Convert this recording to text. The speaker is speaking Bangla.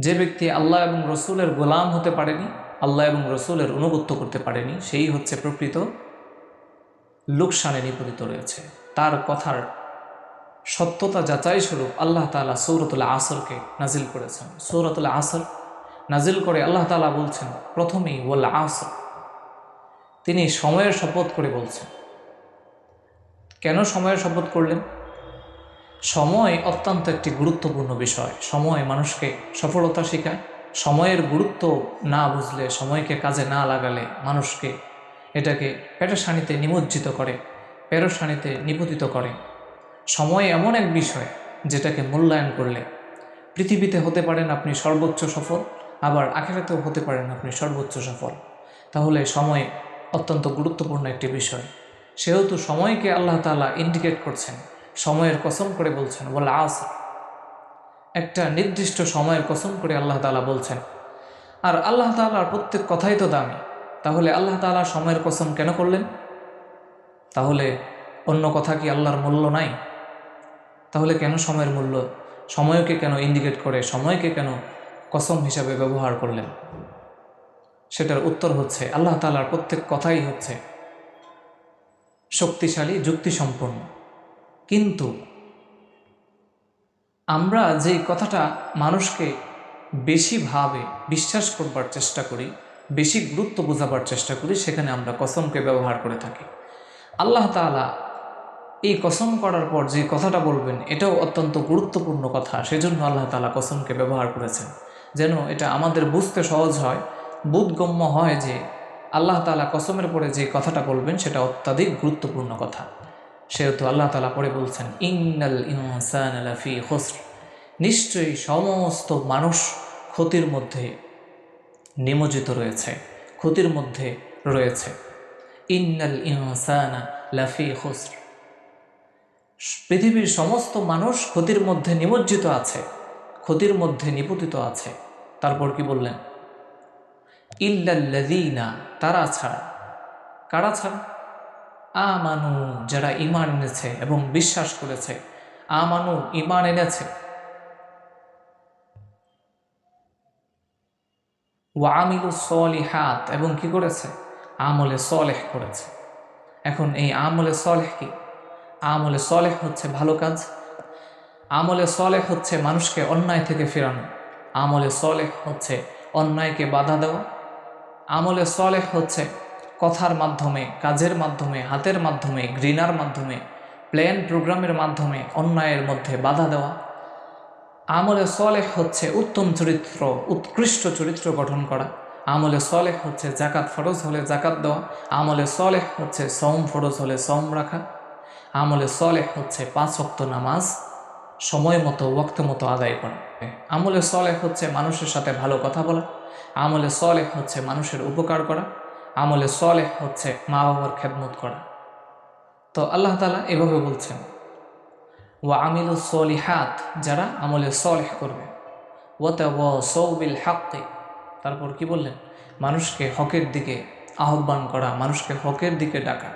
যে ব্যক্তি আল্লাহ এবং রসুলের গোলাম হতে পারেনি, আল্লাহ এবং রসুলের অনুগত্য করতে পারেনি, সেই হচ্ছে প্রকৃত লোকসানে নিপতিত রয়েছে। তার কথার সত্যতা যাচাই স্বরূপ আল্লাহ তালা সৌরতুল আসরকে নাজিল করেছেন। সৌরতুল আসর নাজিল করে আল্লাহ তালা বলছেন, প্রথমেই ওয়াল আসর। তিনি সময়ের শপথ করে বলছেন। কেন সময়ের শপথ করলেন? সময় অত্যন্ত একটি গুরুত্বপূর্ণ বিষয়। সময় মানুষকে সফলতা শেখায়। সময়ের গুরুত্ব না বুঝলে, সময়কে কাজে না লাগালে মানুষকে এটাকে পেটাশানিতে নিমজ্জিত করে, পেরোশানিতে নিপতিত করে। সময় এমন এক বিষয় যেটাকে মূল্যায়ন করলে পৃথিবীতে হতে পারেন আপনি সর্বোচ্চ সফল, আবার আখেরাতেও হতে পারেন আপনি সর্বোচ্চ সফল। তাহলে সময় অত্যন্ত গুরুত্বপূর্ণ একটি বিষয়। সেহেতু সময়কে আল্লাহ তালা ইন্ডিকেট করছেন। সময়ের কসম করে বলছেন বলে আস একটা নির্দিষ্ট সময়ের কসম করে আল্লাহ তালা বলছেন। আর আল্লাহ তালার প্রত্যেক কথাই তো দামি। তাহলে আল্লাহ তালা সময়ের কসম কেন করলেন? তাহলে অন্য কথা কি আল্লাহর মূল্য নাই? তাহলে কেন সময়ের মূল্য? সময়কে কেন ইন্ডিকেট করে? সময়কে কেন কসম হিসাবে ব্যবহার করলেন? সেটার উত্তর হচ্ছে, আল্লাহ তালার প্রত্যেক কথাই হচ্ছে শক্তিশালী, যুক্তিসম্পন্ন। কিন্তু আমরা যেই কথাটা মানুষকে বেশিভাবে বিশ্বাস করবার চেষ্টা করি, বেশি গুরুত্ব বোঝাবার চেষ্টা করি, সেখানে আমরা কসমকে ব্যবহার করে থাকি। আল্লাহ তালা এই কসম করার পর যে কথাটা বলবেন, এটাও অত্যন্ত গুরুত্বপূর্ণ কথা। সেজন্য আল্লাহ তালা কসমকে ব্যবহার করেছেন। যেন এটা আমাদের বুঝতে সহজ হয়, বোধগম্য হয় যে আল্লাহ তালা কসমের পরে যে কথাটা বলবেন, সেটা অত্যাধিক গুরুত্বপূর্ণ কথা। সেহেতু আল্লাহ তালা পরে বলছেন, ইন্নাল ইনসান আলাফি হোসর নিশ্চয়ই সমস্ত মানুষ ক্ষতির মধ্যে নিমজ্জিত রয়েছে, ক্ষতির মধ্যে রয়েছে। ইন্নাল ইনসানা লাফি হোসর পৃথিবীর সমস্ত মানুষ ক্ষতির মধ্যে নিমজ্জিত আছে, ক্ষতির মধ্যে নিপতিত আছে। তারপর কি বললেন? ইল্লাল্লাযীনা, তারা ছাড়া। কারা ছাড়া? আমানু, যারা ইমান এনেছে এবং বিশ্বাস করেছে, আমানু ইমান এনেছে। ওয়ামিলু সলিহাত, এবং কি করেছে? আমলে সলেহ করেছে। এখন এই আমলে সলেহ কি? আমলে সলেহ হচ্ছে ভালো কাজ। আমলে সলেহ হচ্ছে মানুষকে অন্যায় থেকে ফেরানো। আমলে সলেহ হচ্ছে অন্যায়কে বাধা দেওয়া। আমলে সলেহ হচ্ছে কথার মাধ্যমে, কাজের মাধ্যমে, হাতের মাধ্যমে, ঘৃণার মাধ্যমে, প্ল্যান প্রোগ্রামের মাধ্যমে, অন্যায়ের মধ্যে বাধা দেওয়া। আমলে সলেহ হচ্ছে উত্তম চরিত্র, উৎকৃষ্ট চরিত্র গঠন করা। আমলে সলেহ হচ্ছে জাকাত ফরজ হলে জাকাত দেওয়া। আমলে সলেহ হচ্ছে সম ফরজ হলে সম রাখা। আমলে সলেহ হচ্ছে পাঁচ অক্ত নামাজ, সময় মতো ওক্ত মতো আদায় করা। আমলে সলেহ হচ্ছে মানুষের সাথে ভালো কথা বলা। আমলে সলেহ হচ্ছে মানুষের উপকার করা। আমলে সলে হচ্ছে মা বাবার খেদমত করা। তো আল্লাহ তালা এভাবে বলছেন ও আমিল সলি হাত যারা আমলে সলেহ করবে। ওতে ও সৌবিল হাক্কে তারপর কি বললেন? মানুষকে হকের দিকে আহ্বান করা, মানুষকে হকের দিকে ডাকা।